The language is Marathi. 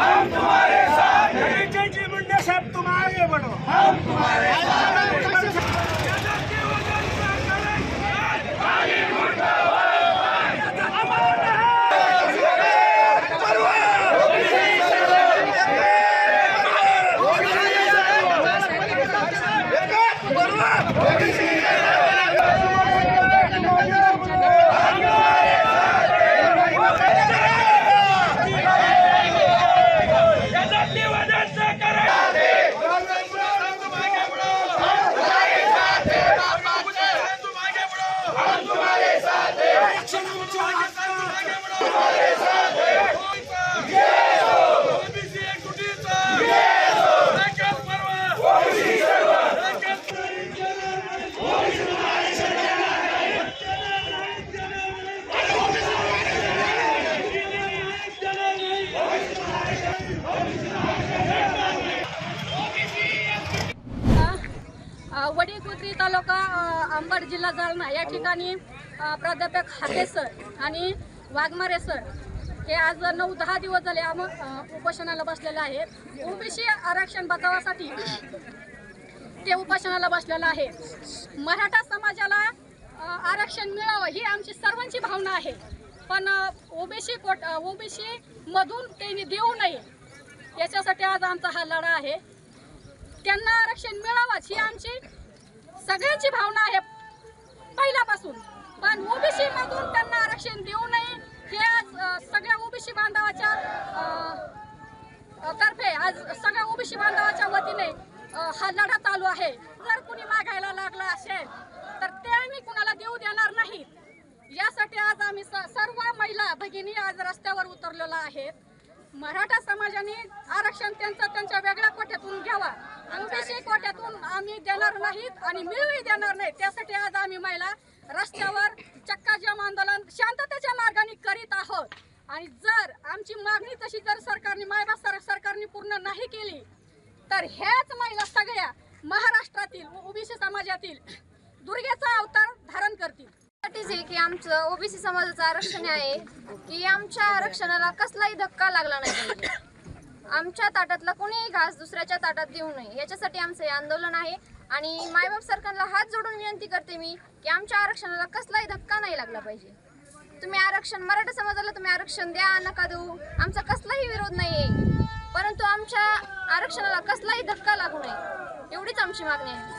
हम तुम्हारे साथ हैं। मुंडे साहब तुम्हारे बनो। हम तुम्हारे साथ तालुका अंबड जिल्हा जालना या ठिकाणी प्राध्यापक हाके सर आणि वाघमारे सर हे आज नऊ दहा दिवस झाले आम उपोषणाला बसलेले आहेत. ओबीसी आरक्षण बचावासाठी ते उपोषणाला बसलेलं आहे मराठा समाजाला आरक्षण मिळावं ही आमची सर्वांची भावना आहे. पण ओबीसी कोट ओबीसी मधून त्यांनी देऊ नये याच्यासाठी आज आमचा हा लढा आहे. त्यांना आरक्षण मिळावंच ही आमची सगळ्यांची भावना आहे. पहिल्यापासून. पण ओबीसी मधून त्यांना आरक्षण देऊ नये हे आज सगळ्या ओबीसी बांधवाच्या तर्फे आज सगळ्या ओबीसी बांधवाच्या वतीने हा लढा चालू आहे. जर कुणी मागायला लागला असेल तर ते आम्ही कुणाला देऊ देणार नाही. यासाठी आज आम्ही स- सर्व महिला भगिनी आज रस्त्यावर उतरलेलो आहेत. मराठा समाजाने आरक्षण त्यांचं त्यांच्या वेगळ्या कोट्यातून घ्यावा. ओबीसी कोट्यातून आम्ही देणार नाहीत आणि मिळूही देणार नाही. त्यासाठी आज आम्ही महिला रस्त्यावर चक्का जाम आंदोलन शांततेच्या मार्गाने करीत आहोत. आणि जर आमची मागणी तशी जर सरकारने मायबा सर सरकारने पूर्ण नाही केली तर ह्याच महिला सगळ्या महाराष्ट्रातील ओबीसी समाजातील दुर्गेचा अवतार धारण करतील. साठीच आहे की आमचं ओबीसी समाजाचं आरक्षण आहे की आमच्या आरक्षणाला कसलाही धक्का लागला नाही पाहिजे. आमच्या ताटातला कोणीही घास दुसऱ्याच्या ताटात देऊ नये. याच्यासाठी आमचं हे आंदोलन आहे आणि मायबाप सरकारला हात जोडून विनंती करते मी की आमच्या आरक्षणाला कसलाही धक्का नाही लागला पाहिजे. तुम्ही आरक्षण मराठा समाजाला तुम्ही आरक्षण द्या नका देऊ. आमचा कसलाही विरोध नाही आहे परंतु आमच्या आरक्षणाला कसलाही धक्का लागू नये. एवढीच आमची मागणी आहे.